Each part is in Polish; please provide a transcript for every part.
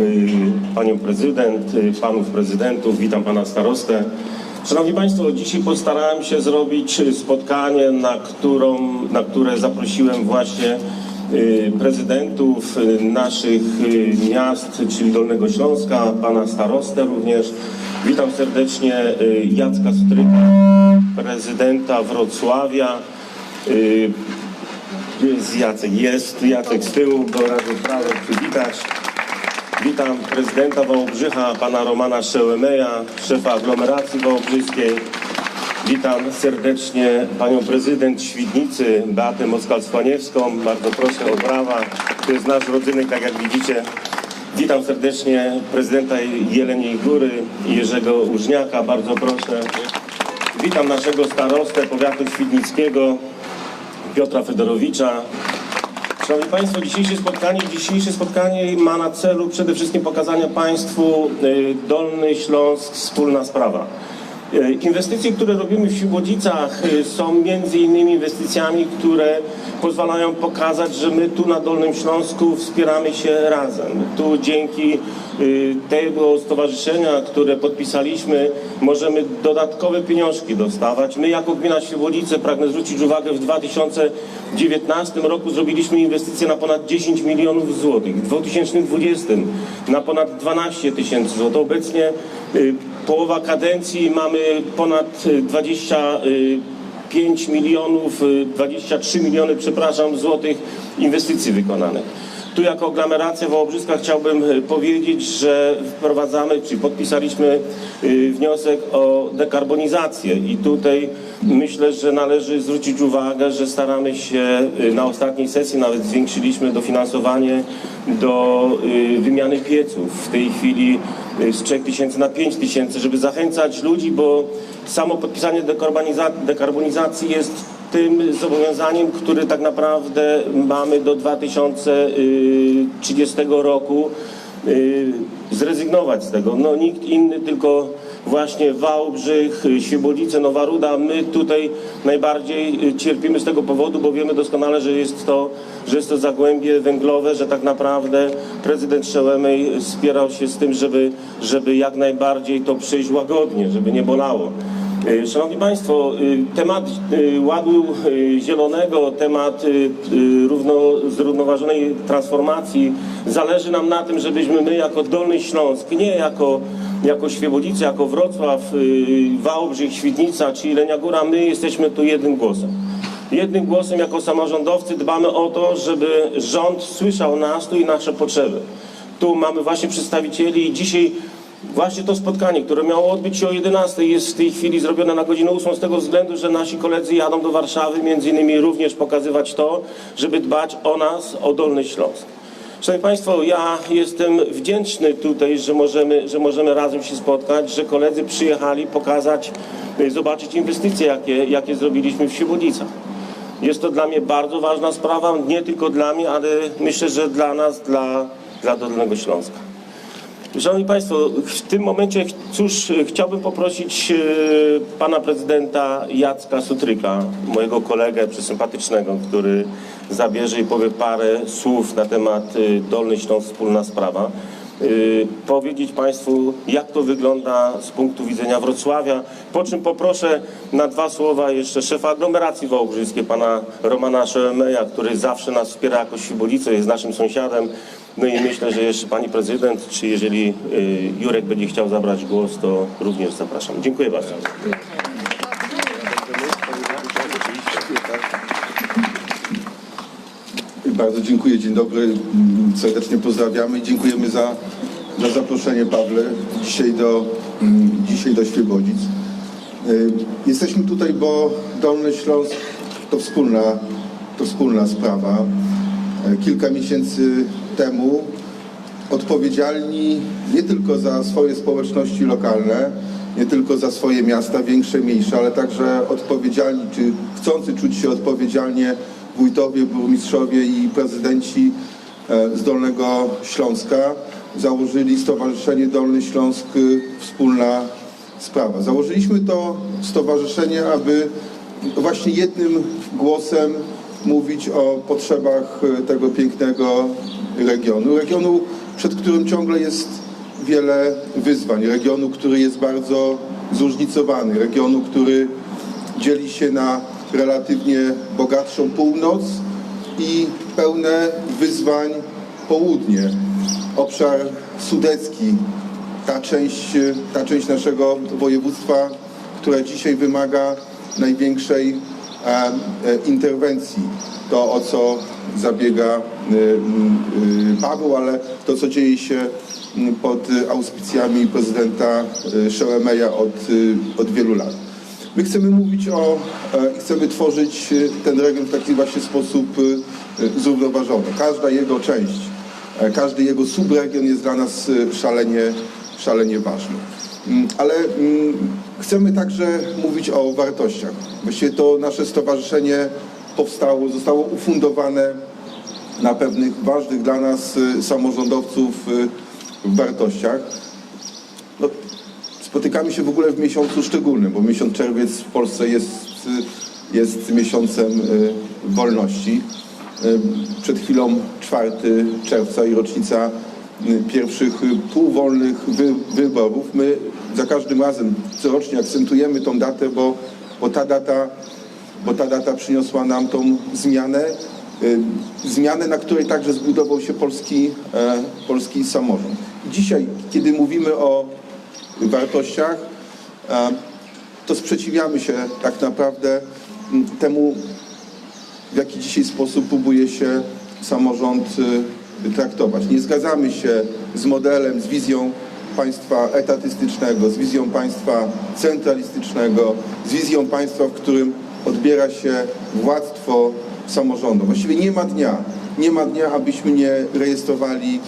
y, panią prezydent, y, panów prezydentów, witam pana starostę. Szanowni Państwo, dzisiaj postarałem się zrobić spotkanie, na, którą, na które zaprosiłem właśnie y, prezydentów naszych miast, czyli Dolnego Śląska, pana starostę również. Witam serdecznie Jacka Stryka, prezydenta Wrocławia. Jest Jacek, jest Jacek z tyłu, go razy prawo przywitać. Witam prezydenta Wałbrzycha, pana Romana Szełemeja, szefa aglomeracji wałbrzyskiej. Witam serdecznie panią prezydent Świdnicy, Beatę Moskal-Skłaniewską. Bardzo proszę o brawa. To jest nasz rodzynek, tak jak widzicie. Witam serdecznie prezydenta Jeleniej Góry, Jerzego Użniaka. Bardzo proszę. Witam naszego starostę powiatu świdnickiego, Piotra Fedorowicza. Szanowni Państwo, dzisiejsze spotkanie, dzisiejsze spotkanie ma na celu przede wszystkim pokazania Państwu y, Dolny Śląsk wspólna sprawa. Y, Inwestycje, które robimy w Świebodzicach y, są między innymi inwestycjami, które pozwalają pokazać, że my tu na Dolnym Śląsku wspieramy się razem. Tu dzięki y, tego stowarzyszenia, które podpisaliśmy, możemy dodatkowe pieniążki dostawać. My jako gmina Świebodzice, pragnę zwrócić uwagę, w 2019 roku zrobiliśmy inwestycje na ponad 10 milionów złotych. W 2020 na ponad 12 tysięcy złotych. Obecnie połowa kadencji mamy ponad y, 25 milionów, y, 23 miliony, przepraszam, złotych inwestycji wykonanych. Tu jako aglomeracja Wałbrzyska chciałbym y, powiedzieć, że wprowadzamy, czy podpisaliśmy y, wniosek o dekarbonizację i tutaj myślę, że należy zwrócić uwagę, że staramy się y, na ostatniej sesji nawet zwiększyliśmy dofinansowanie do wymiany pieców. W tej chwili z 3 tysięcy na 5 tysięcy, żeby zachęcać ludzi, bo samo podpisanie dekarboniza- dekarbonizacji jest tym zobowiązaniem, które tak naprawdę mamy do 2030 roku y, zrezygnować z tego. No nikt inny, tylko właśnie Wałbrzych, Świebodzice, Nowa Ruda. My tutaj najbardziej y, cierpimy z tego powodu, bo wiemy doskonale, że jest to, że jest to zagłębie węglowe, że tak naprawdę prezydent Szełemej spierał się z tym, żeby, żeby jak najbardziej to przejść łagodnie, żeby nie bolało. Y, Szanowni Państwo, y, temat y, ładu y, zielonego, temat równo, zrównoważonej transformacji zależy nam na tym, żebyśmy my jako Dolny Śląsk, nie jako, jako Świebodzice, jako Wrocław, Wałbrzych, Świdnica czy Jelenia Góra, my jesteśmy tu jednym głosem. Jednym głosem jako samorządowcy dbamy o to, żeby rząd słyszał nas tu i nasze potrzeby. Tu mamy właśnie przedstawicieli i dzisiaj Właśnie to spotkanie, które miało odbyć się o 11 jest w tej chwili zrobione na godzinę 8 z tego względu, że nasi koledzy jadą do Warszawy, między innymi również pokazywać to, żeby dbać o nas, o Dolny Śląsk. Szanowni Państwo, ja jestem wdzięczny tutaj, że możemy, że możemy razem się spotkać, że koledzy przyjechali pokazać, y, zobaczyć inwestycje, jakie, jakie zrobiliśmy w Świebodzicach. Jest to dla mnie bardzo ważna sprawa, nie tylko dla mnie, ale myślę, że dla nas, dla, dla Dolnego Śląska. Szanowni Państwo, w tym momencie cóż, chciałbym poprosić e, pana prezydenta Jacka Sutryka, mojego kolegę przysympatycznego, który zabierze i powie parę słów na temat e, Dolny Śląsk Wspólna Sprawa. E, Powiedzieć Państwu, jak to wygląda z punktu widzenia Wrocławia, po czym poproszę na dwa słowa jeszcze szefa aglomeracji wałbrzyskiej, pana Romana Szełemeja, który zawsze nas wspiera jako Świbolice, jest naszym sąsiadem. No i myślę, że jeszcze pani prezydent, czy jeżeli y, Jurek będzie chciał zabrać głos, to również zapraszam. Dziękuję bardzo. Bardzo dziękuję, dzień dobry. Serdecznie pozdrawiamy i dziękujemy za, za zaproszenie Pawle dzisiaj do, dzisiaj do Świebodzic. Y, Jesteśmy tutaj, bo Dolny Śląsk to wspólna, to wspólna sprawa. Y, Kilka miesięcy temu odpowiedzialni nie tylko za swoje społeczności lokalne, nie tylko za swoje miasta, większe, mniejsze, ale także odpowiedzialni, czy chcący czuć się odpowiedzialnie wójtowie, burmistrzowie i prezydenci e, z Dolnego Śląska założyli Stowarzyszenie Dolny Śląsk y, Wspólna Sprawa. Założyliśmy to stowarzyszenie, aby właśnie jednym głosem mówić o potrzebach y, tego pięknego regionu. Regionu przed którym ciągle jest wiele wyzwań. Regionu, który jest bardzo zróżnicowany, regionu, który dzieli się na relatywnie bogatszą północ i pełne wyzwań południe. Obszar sudecki, ta część, ta część naszego województwa, która dzisiaj wymaga największej e, interwencji. To, o co zabiega e, e, Paweł, ale to, co dzieje się pod auspicjami prezydenta Szoemeja od, od wielu lat. My chcemy mówić o, chcemy tworzyć ten region w taki właśnie sposób zrównoważony. Każda jego część, każdy jego subregion jest dla nas szalenie, szalenie ważny. Mm, Ale mm, chcemy także mówić o wartościach. Właściwie to nasze stowarzyszenie powstało, zostało ufundowane na pewnych ważnych dla nas e, samorządowców e, wartościach. No, spotykamy się w ogóle w miesiącu szczególnym, bo miesiąc czerwiec w Polsce jest, y, jest miesiącem y, wolności. Y, Przed chwilą 4 czerwca i rocznica y, pierwszych y, półwolnych wy, wyborów. My za każdym razem corocznie akcentujemy tą datę, bo, bo ta data bo ta data przyniosła nam tą zmianę, y, zmianę, na której także zbudował się polski, e, polski samorząd. Dzisiaj, kiedy mówimy o wartościach, e, to sprzeciwiamy się tak naprawdę temu, w jaki dzisiaj sposób próbuje się samorząd y, traktować. Nie zgadzamy się z modelem, z wizją państwa etatystycznego, z wizją państwa centralistycznego, z wizją państwa, w którym odbiera się władztwo samorządom. Właściwie nie ma dnia, nie ma dnia, abyśmy nie rejestrowali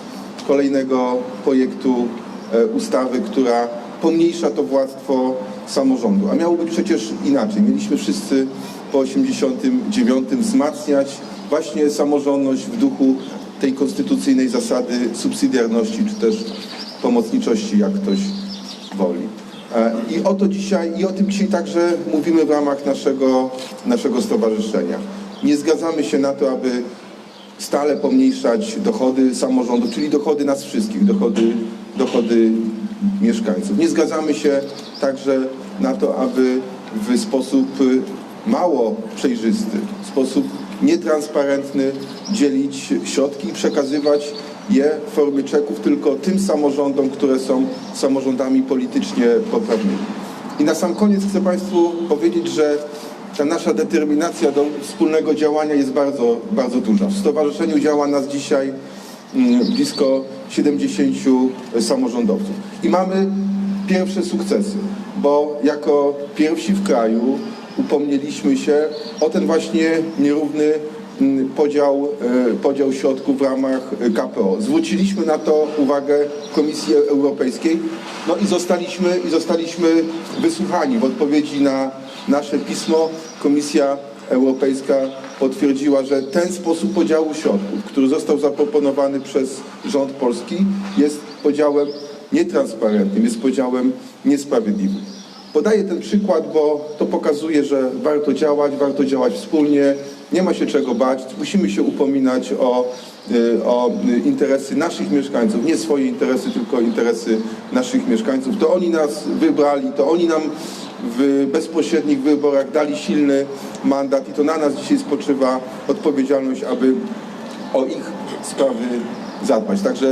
kolejnego projektu e, ustawy, która pomniejsza to władztwo samorządu. A miało być przecież inaczej. Mieliśmy wszyscy po 89 wzmacniać właśnie samorządność w duchu tej konstytucyjnej zasady subsydiarności, czy też pomocniczości, jak ktoś woli. E, I o to dzisiaj, i o tym dzisiaj także mówimy w ramach naszego, naszego stowarzyszenia. Nie zgadzamy się na to, aby stale pomniejszać dochody samorządu, czyli dochody nas wszystkich, dochody, dochody mieszkańców. Nie zgadzamy się także na to, aby w sposób mało przejrzysty, w sposób nietransparentny dzielić środki i przekazywać je w formie czeków tylko tym samorządom, które są samorządami politycznie poprawnymi. I na sam koniec chcę Państwu powiedzieć, że ta nasza determinacja do wspólnego działania jest bardzo, bardzo duża. W stowarzyszeniu działa nas dzisiaj mm, blisko 70 samorządowców. I mamy pierwsze sukcesy, bo jako pierwsi w kraju upomnieliśmy się o ten właśnie nierówny podział, e, podział środków w ramach e, KPO. Zwróciliśmy na to uwagę Komisji Europejskiej, no i zostaliśmy, i zostaliśmy wysłuchani w odpowiedzi na nasze pismo. Komisja Europejska potwierdziła, że ten sposób podziału środków, który został zaproponowany przez rząd polski, jest podziałem nietransparentnym, jest podziałem niesprawiedliwym. Podaję ten przykład, bo to pokazuje, że warto działać, warto działać wspólnie, nie ma się czego bać, musimy się upominać o, y, o interesy naszych mieszkańców, nie swoje interesy, tylko interesy naszych mieszkańców. To oni nas wybrali, to oni nam w bezpośrednich wyborach dali silny mandat i to na nas dzisiaj spoczywa odpowiedzialność, aby o ich sprawy zadbać. Także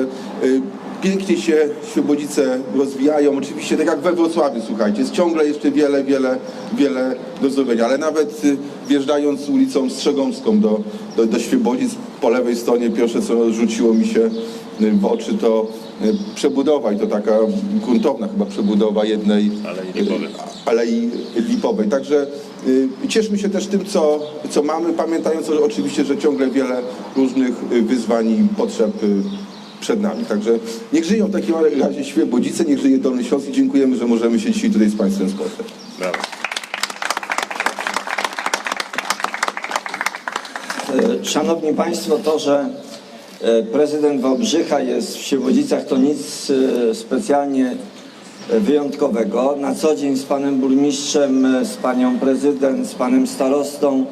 y, pięknie się Świebodzice rozwijają. Oczywiście tak jak we Wrocławiu, słuchajcie, jest ciągle jeszcze wiele, wiele, wiele do zrobienia. Ale nawet y, wjeżdżając ulicą Strzegomską do, do, do Świebodzic, po lewej stronie pierwsze co rzuciło mi się y, w oczy to y, przebudowa i to taka gruntowna chyba przebudowa jednej Alei Lipowej. Alei Lipowej. Także cieszmy się też tym, co, co mamy, pamiętając oczywiście, że ciągle wiele różnych wyzwań i potrzeb przed nami. Także niech żyją w takim razie Świebodzice, niech żyje Dolny Śląsk i dziękujemy, że możemy się dzisiaj tutaj z Państwem spotkać. Brawo. E, Szanowni Państwo, to, że e, prezydent Wałbrzycha jest w Świebodzicach, to nic e, specjalnie wyjątkowego. Na co dzień z panem burmistrzem, z panią prezydent, z panem starostą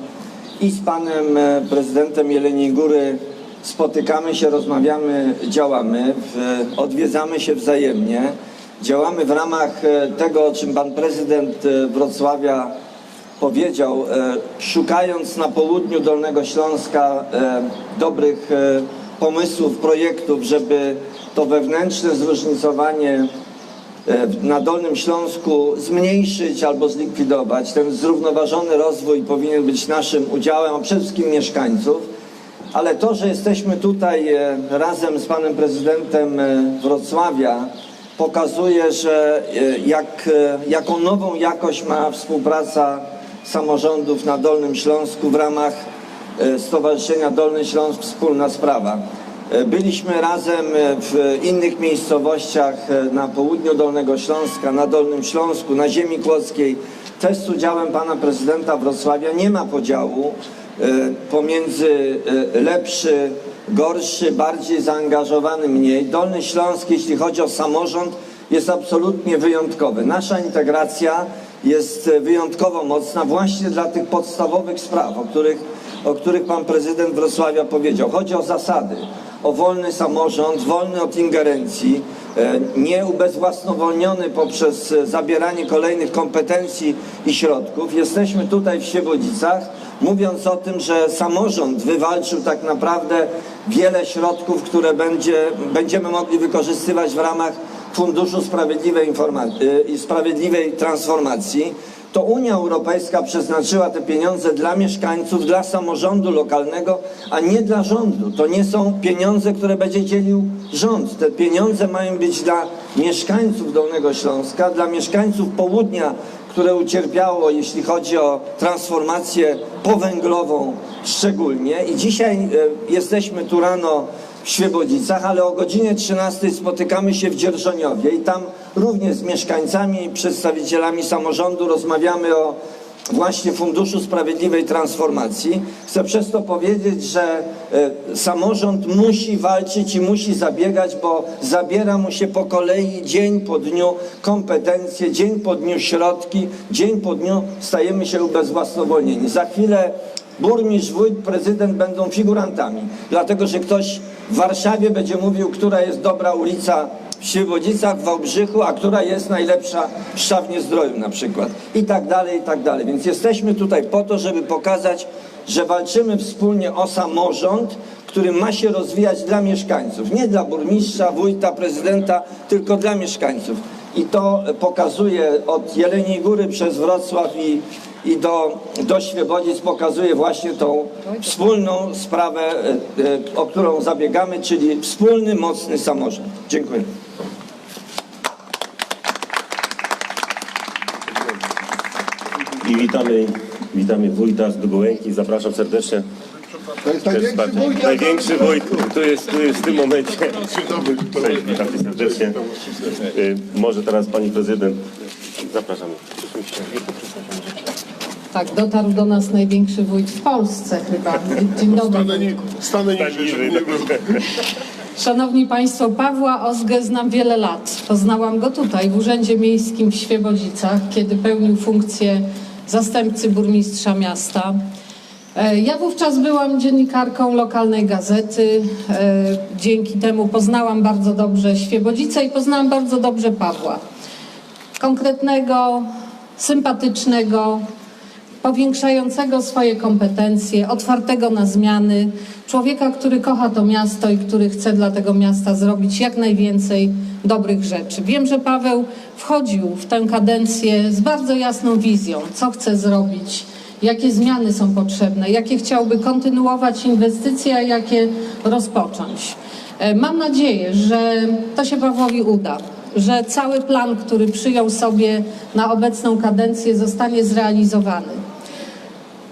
i z panem prezydentem Jeleniej Góry spotykamy się, rozmawiamy, działamy, odwiedzamy się wzajemnie. Działamy w ramach e, tego, o czym pan prezydent e, Wrocławia powiedział, e, szukając na południu Dolnego Śląska dobrych pomysłów, projektów, żeby to wewnętrzne zróżnicowanie na Dolnym Śląsku zmniejszyć albo zlikwidować. Ten zrównoważony rozwój powinien być naszym udziałem, a przede wszystkim mieszkańców. Ale to, że jesteśmy tutaj e, razem z panem prezydentem e, Wrocławia, pokazuje, że e, jak, jaką nową jakość ma współpraca samorządów na Dolnym Śląsku w ramach Stowarzyszenia Dolny Śląsk Wspólna Sprawa. Byliśmy razem w innych miejscowościach na południu Dolnego Śląska, na Dolnym Śląsku, na ziemi kłodzkiej. Też z udziałem pana prezydenta Wrocławia nie ma podziału pomiędzy e, lepszy, gorszy, bardziej zaangażowany, mniej. Dolny Śląsk, jeśli chodzi o samorząd, jest absolutnie wyjątkowy. Nasza integracja jest e, wyjątkowo mocna właśnie dla tych podstawowych spraw, o których, o których pan prezydent Wrocławia powiedział. Chodzi o zasady, o wolny samorząd, wolny od ingerencji, e, nie ubezwłasnowolniony poprzez e, zabieranie kolejnych kompetencji i środków. Jesteśmy tutaj w Świebodzicach, mówiąc o tym, że samorząd wywalczył tak naprawdę wiele środków, które będzie, będziemy mogli wykorzystywać w ramach Funduszu Sprawiedliwej, y, Sprawiedliwej Transformacji, to Unia Europejska przeznaczyła te pieniądze dla mieszkańców, dla samorządu lokalnego, a nie dla rządu. To nie są pieniądze, które będzie dzielił rząd. Te pieniądze mają być dla mieszkańców Dolnego Śląska, dla mieszkańców południa, które ucierpiało, jeśli chodzi o transformację powęglową szczególnie. I dzisiaj e, jesteśmy tu rano w Świebodzicach, ale o godzinie 13 spotykamy się w Dzierżoniowie i tam również z mieszkańcami i przedstawicielami samorządu rozmawiamy o właśnie Funduszu Sprawiedliwej Transformacji. Chcę przez to powiedzieć, że e, samorząd musi walczyć i musi zabiegać, bo zabiera mu się po kolei dzień po dniu kompetencje, dzień po dniu środki, dzień po dniu stajemy się ubezwłasnowolnieni. Za chwilę burmistrz, wójt, prezydent będą figurantami, dlatego że ktoś w Warszawie będzie mówił, która jest dobra ulica w Świebodzicach, w Wałbrzychu, a która jest najlepsza w Szczawnie-Zdroju na przykład i tak dalej, i tak dalej. Więc jesteśmy tutaj po to, żeby pokazać, że walczymy wspólnie o samorząd, który ma się rozwijać dla mieszkańców, nie dla burmistrza, wójta, prezydenta, tylko dla mieszkańców. I to pokazuje od Jeleniej Góry przez Wrocław i, i do, do Świebodzic pokazuje właśnie tą wspólną sprawę, e, e, o którą zabiegamy, czyli wspólny, mocny samorząd. Dziękuję. I witamy, witamy wójta z Dugołęki. Zapraszam serdecznie. To jest Też największy patrzę. wójt, Największy wójt, tu jest, tu jest w tym momencie. Cześć, witam cię serdecznie. Y, Może teraz pani prezydent. Zapraszamy. Tak, dotarł do nas największy wójt w Polsce chyba. Dzień dobry. Stanę, nie, stanę niżej, niżej, żeby nie było. Szanowni Państwo, Pawła Ozgę znam wiele lat. Poznałam go tutaj w Urzędzie Miejskim w Świebodzicach, kiedy pełnił funkcję zastępcy burmistrza miasta. E, Ja wówczas byłam dziennikarką lokalnej gazety. E, Dzięki temu poznałam bardzo dobrze Świebodzice i poznałam bardzo dobrze Pawła. Konkretnego, sympatycznego, powiększającego swoje kompetencje, otwartego na zmiany, człowieka, który kocha to miasto i który chce dla tego miasta zrobić jak najwięcej dobrych rzeczy. Wiem, że Paweł wchodził w tę kadencję z bardzo jasną wizją, co chce zrobić, jakie zmiany są potrzebne, jakie chciałby kontynuować inwestycje, a jakie rozpocząć. E, Mam nadzieję, że to się Pawłowi uda, że cały plan, który przyjął sobie na obecną kadencję, zostanie zrealizowany.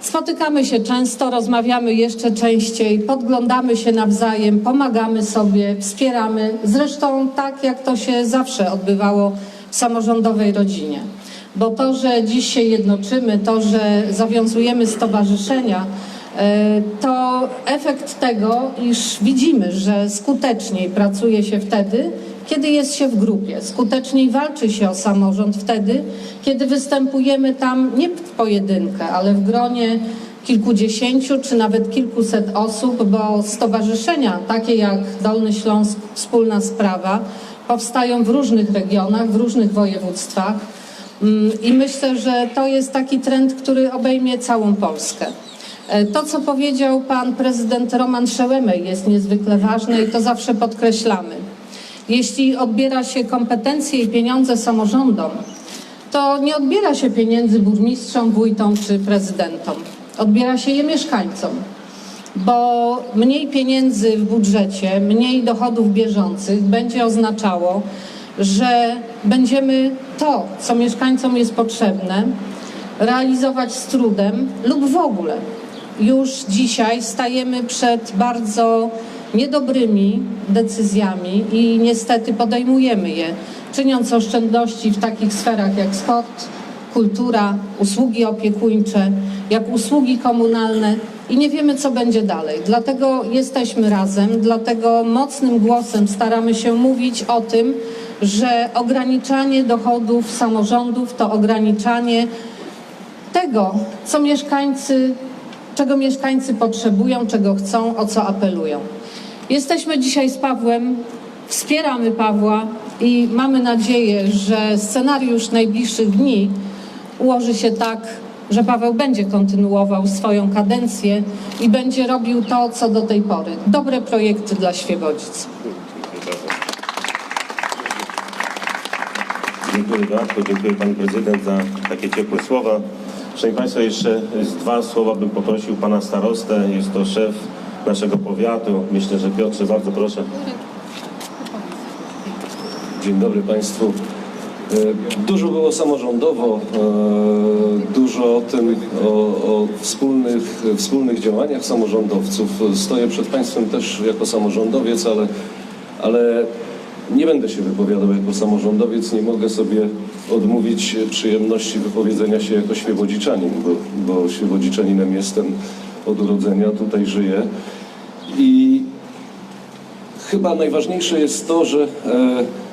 Spotykamy się często, rozmawiamy jeszcze częściej, podglądamy się nawzajem, pomagamy sobie, wspieramy. Zresztą tak, jak to się zawsze odbywało w samorządowej rodzinie. Bo to, że dziś się jednoczymy, to, że zawiązujemy stowarzyszenia, e, to efekt tego, iż widzimy, że skuteczniej pracuje się wtedy, kiedy jest się w grupie. Skuteczniej walczy się o samorząd wtedy, kiedy występujemy tam nie w pojedynkę, ale w gronie kilkudziesięciu czy nawet kilkuset osób, bo stowarzyszenia takie jak Dolny Śląsk Wspólna Sprawa powstają w różnych regionach, w różnych województwach. Mm, I myślę, że to jest taki trend, który obejmie całą Polskę. E, To, co powiedział pan prezydent Roman Szełemej jest niezwykle ważne i to zawsze podkreślamy. Jeśli odbiera się kompetencje i pieniądze samorządom, to nie odbiera się pieniędzy burmistrzom, wójtom czy prezydentom. Odbiera się je mieszkańcom, bo mniej pieniędzy w budżecie, mniej dochodów bieżących będzie oznaczało, że będziemy to, co mieszkańcom jest potrzebne, realizować z trudem lub w ogóle. Już dzisiaj stajemy przed bardzo niedobrymi decyzjami i niestety podejmujemy je, czyniąc oszczędności w takich sferach jak sport, kultura, usługi opiekuńcze, jak usługi komunalne i nie wiemy, co będzie dalej. Dlatego jesteśmy razem, dlatego mocnym głosem staramy się mówić o tym, że ograniczanie dochodów samorządów to ograniczanie tego, co mieszkańcy, czego mieszkańcy potrzebują, czego chcą, o co apelują. Jesteśmy dzisiaj z Pawłem, wspieramy Pawła i mamy nadzieję, że scenariusz najbliższych dni ułoży się tak, że Paweł będzie kontynuował swoją kadencję i będzie robił to, co do tej pory. Dobre projekty dla Świebodzic. Dziękuję bardzo, dziękuję Pan Prezydent za takie ciepłe słowa. Szanowni Państwo, jeszcze dwa słowa bym poprosił Pana Starostę. Jest to szef naszego powiatu. Myślę, że Piotrze, bardzo proszę. Dzień dobry Państwu. E, Dużo było samorządowo, e, dużo o tym, o, o wspólnych, wspólnych działaniach samorządowców. Stoję przed Państwem też jako samorządowiec, ale, ale nie będę się wypowiadał jako samorządowiec. Nie mogę sobie odmówić przyjemności wypowiedzenia się jako świebodziczanin, bo, bo jestem od urodzenia, tutaj żyję. I Chyba najważniejsze jest to, że e,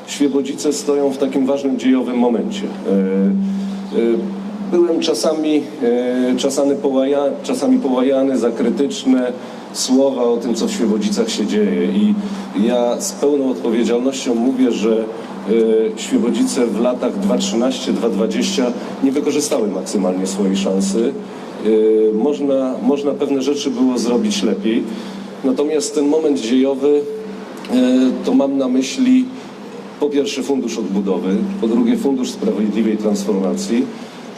Świebodzice stoją w takim ważnym dziejowym momencie. E, e, byłem czasami, e, czasami, połaja, czasami połajany za krytyczne słowa o tym, co w Świebodzicach się dzieje. I ja z pełną odpowiedzialnością mówię, że e, Świebodzice w latach 2013-2020 nie wykorzystały maksymalnie swojej szansy. E, Można, można pewne rzeczy było zrobić lepiej. Natomiast ten moment dziejowy E, to mam na myśli po pierwsze Fundusz Odbudowy, po drugie Fundusz Sprawiedliwej Transformacji,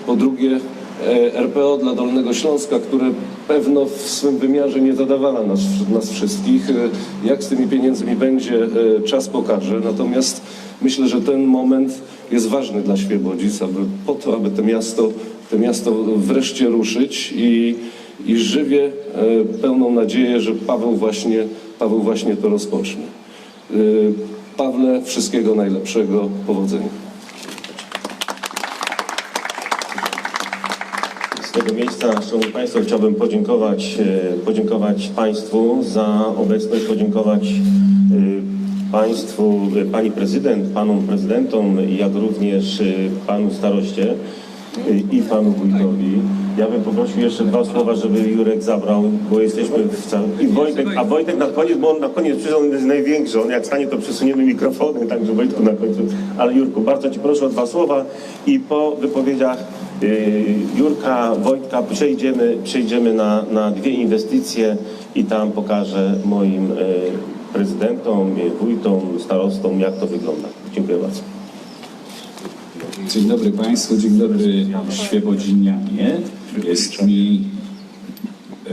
po drugie e, RPO dla Dolnego Śląska, które pewno w swym wymiarze nie zadawala nas, nas wszystkich. E, Jak z tymi pieniędzmi będzie, czas pokaże. Natomiast myślę, że ten moment jest ważny dla Świebodzic, aby po to, aby to miasto, to miasto wreszcie ruszyć i, i żywię e, pełną nadzieję, że Paweł właśnie, Paweł właśnie to rozpocznie. E, Pawle, wszystkiego najlepszego, powodzenia. Z tego miejsca, Szanowni Państwo, chciałbym podziękować, e, podziękować Państwu za obecność, podziękować Państwu, Pani Prezydent, Panom Prezydentom, jak również Panu Staroście i Panu Wójtowi. Ja bym poprosił jeszcze dwa słowa, żeby Jurek zabrał, bo jesteśmy w całym... I Wojtek, a Wojtek na koniec, bo on na koniec przyszedł, on jest największy, on jak stanie, to przesuniemy mikrofony, także Wojtku na końcu. Ale Jurku, bardzo Ci proszę o dwa słowa i po wypowiedziach y, Jurka, Wojtka przejdziemy, przejdziemy na, na dwie inwestycje i tam pokażę moim y, prezydentom, wójtom, starostom, jak to wygląda. Dziękuję bardzo. Dzień dobry Państwu, dzień dobry Świebodzinianie. Jest mi e,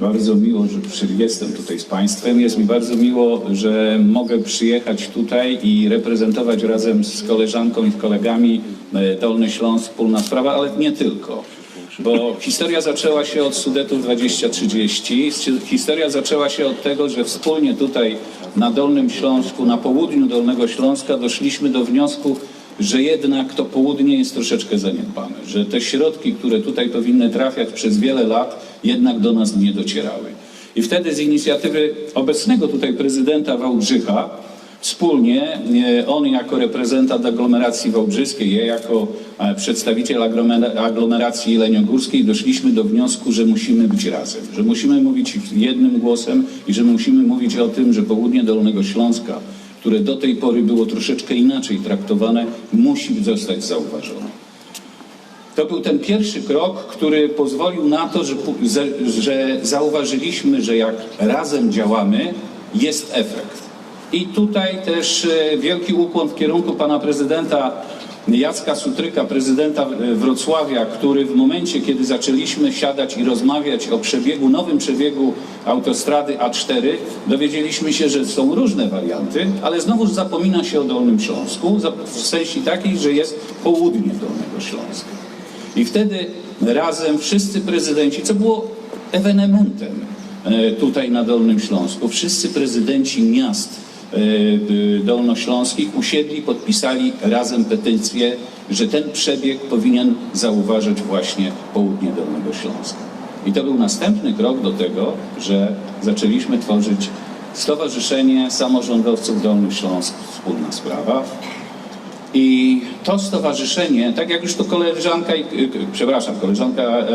bardzo miło, że przy, jestem tutaj z Państwem. Jest mi bardzo miło, że mogę przyjechać tutaj i reprezentować razem z koleżanką i kolegami e, Dolny Śląsk, wspólna sprawa, ale nie tylko. Bo historia zaczęła się od Sudetów 2030. Historia zaczęła się od tego, że wspólnie tutaj na Dolnym Śląsku, na południu Dolnego Śląska doszliśmy do wniosku, że jednak to południe jest troszeczkę zaniedbane, że te środki, które tutaj powinny trafiać przez wiele lat, jednak do nas nie docierały. I wtedy z inicjatywy obecnego tutaj prezydenta Wałbrzycha Wspólnie, e, on jako reprezentant aglomeracji wałbrzyskiej, ja jako e, przedstawiciel aglomera- aglomeracji jeleniogórskiej doszliśmy do wniosku, że musimy być razem, że musimy mówić jednym głosem i że musimy mówić o tym, że południe Dolnego Śląska, które do tej pory było troszeczkę inaczej traktowane, musi zostać zauważone. To był ten pierwszy krok, który pozwolił na to, że, że zauważyliśmy, że jak razem działamy, jest efekt. I tutaj też e, wielki ukłon w kierunku pana prezydenta Jacka Sutryka, prezydenta e, Wrocławia, który w momencie, kiedy zaczęliśmy siadać i rozmawiać o przebiegu, nowym przebiegu autostrady A4, dowiedzieliśmy się, że są różne warianty, ale znowuż zapomina się o Dolnym Śląsku, w sensie takiej, że jest południe Dolnego Śląska. I wtedy razem wszyscy prezydenci, co było ewenementem e, tutaj na Dolnym Śląsku, wszyscy prezydenci miast dolnośląskich usiedli, podpisali razem petycję, że ten przebieg powinien zauważyć właśnie południe Dolnego Śląska. I to był następny krok do tego, że zaczęliśmy tworzyć Stowarzyszenie Samorządowców Dolny Śląsk Wspólna Sprawa, i to stowarzyszenie, tak jak już to koleżanka, i- y, przepraszam, koleżanka e,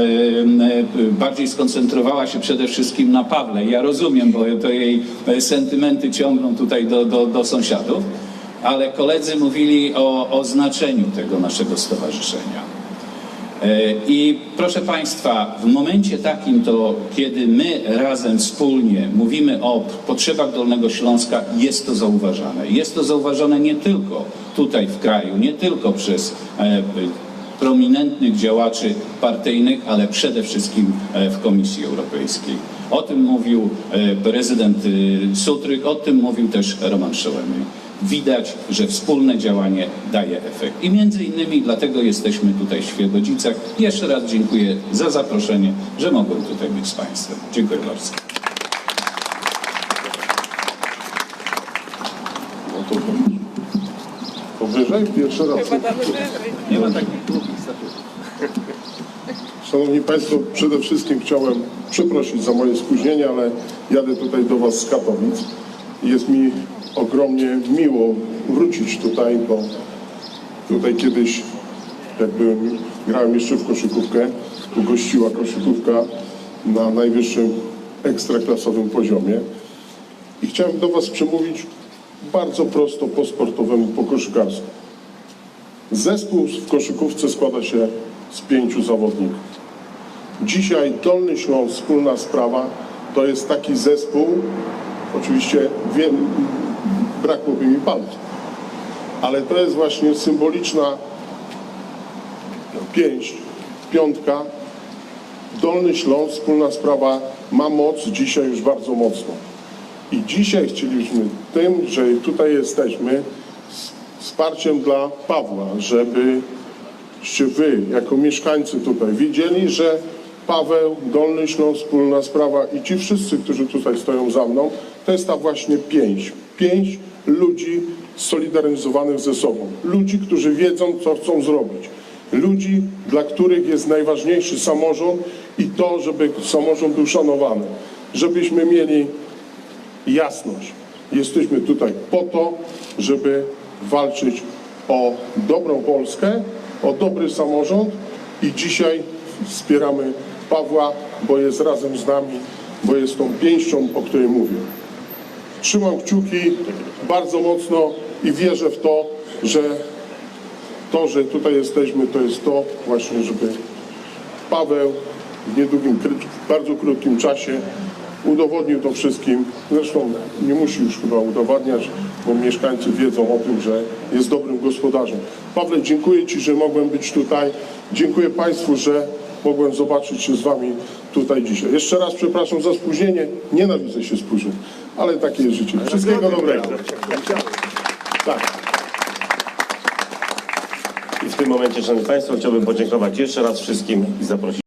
bardziej skoncentrowała się przede wszystkim na Pawle. Ja rozumiem, bo to jej e, sentymenty ciągną tutaj do, do, do sąsiadów, ale koledzy mówili o, o znaczeniu tego naszego stowarzyszenia. E, I proszę Państwa, w momencie takim to, kiedy my razem wspólnie mówimy o potrzebach Dolnego Śląska, jest to zauważane. Jest to zauważane nie tylko tutaj w kraju, nie tylko przez e, prominentnych działaczy partyjnych, ale przede wszystkim e, w Komisji Europejskiej. O tym mówił prezydent y, Sutryk, o tym mówił też Roman Szołemy. Widać, że wspólne działanie daje efekt. I między innymi dlatego jesteśmy tutaj w Świebodzicach. Jeszcze raz dziękuję za zaproszenie, że mogłem tutaj być z Państwem. Dziękuję bardzo. No to powyżej, pierwszy raz. Nie ma takich Szanowni Państwo, przede wszystkim chciałem przeprosić za moje spóźnienie, ale jadę tutaj do Was z Katowic. Jest mi ogromnie miło wrócić tutaj, bo tutaj kiedyś, jak byłem, grałem jeszcze w koszykówkę, tu gościła koszykówka na najwyższym ekstraklasowym poziomie. I chciałem do Was przemówić bardzo prosto po sportowemu, po koszykarsku. Zespół w koszykówce składa się z pięciu zawodników. Dzisiaj Dolny Śląsk, wspólna sprawa, to jest taki zespół, oczywiście wiem, brakłoby mi palców, ale to jest właśnie symboliczna pięść, piątka. Dolny Śląsk, wspólna sprawa ma moc dzisiaj już bardzo mocno. I dzisiaj chcieliśmy tym, że tutaj jesteśmy, z wsparciem dla Pawła, żebyście wy, jako mieszkańcy tutaj, widzieli, że Paweł, Dolny Śląsk, wspólna sprawa i ci wszyscy, którzy tutaj stoją za mną, to jest ta właśnie pięć. Pięć ludzi solidaryzowanych ze sobą. Ludzi, którzy wiedzą, co chcą zrobić. Ludzi, dla których jest najważniejszy samorząd i to, żeby samorząd był szanowany. Żebyśmy mieli jasność. Jesteśmy tutaj po to, żeby walczyć o dobrą Polskę, o dobry samorząd i dzisiaj wspieramy Pawła, bo jest razem z nami, bo jest tą pięścią, o której mówię. Trzymam kciuki bardzo mocno i wierzę w to, że to, że tutaj jesteśmy, to jest to właśnie, żeby Paweł w niedługim, bardzo krótkim czasie udowodnił to wszystkim. Zresztą nie musi już chyba udowadniać, bo mieszkańcy wiedzą o tym, że jest dobrym gospodarzem. Pawle, dziękuję Ci, że mogłem być tutaj. Dziękuję Państwu, że mogłem zobaczyć się z Wami tutaj dzisiaj. Jeszcze raz przepraszam za spóźnienie. Nienawidzę się spóźnić, ale takie jest życie. Wszystkiego dobrego. Tak. I w tym momencie, Szanowni Państwo, chciałbym podziękować jeszcze raz wszystkim i zaprosić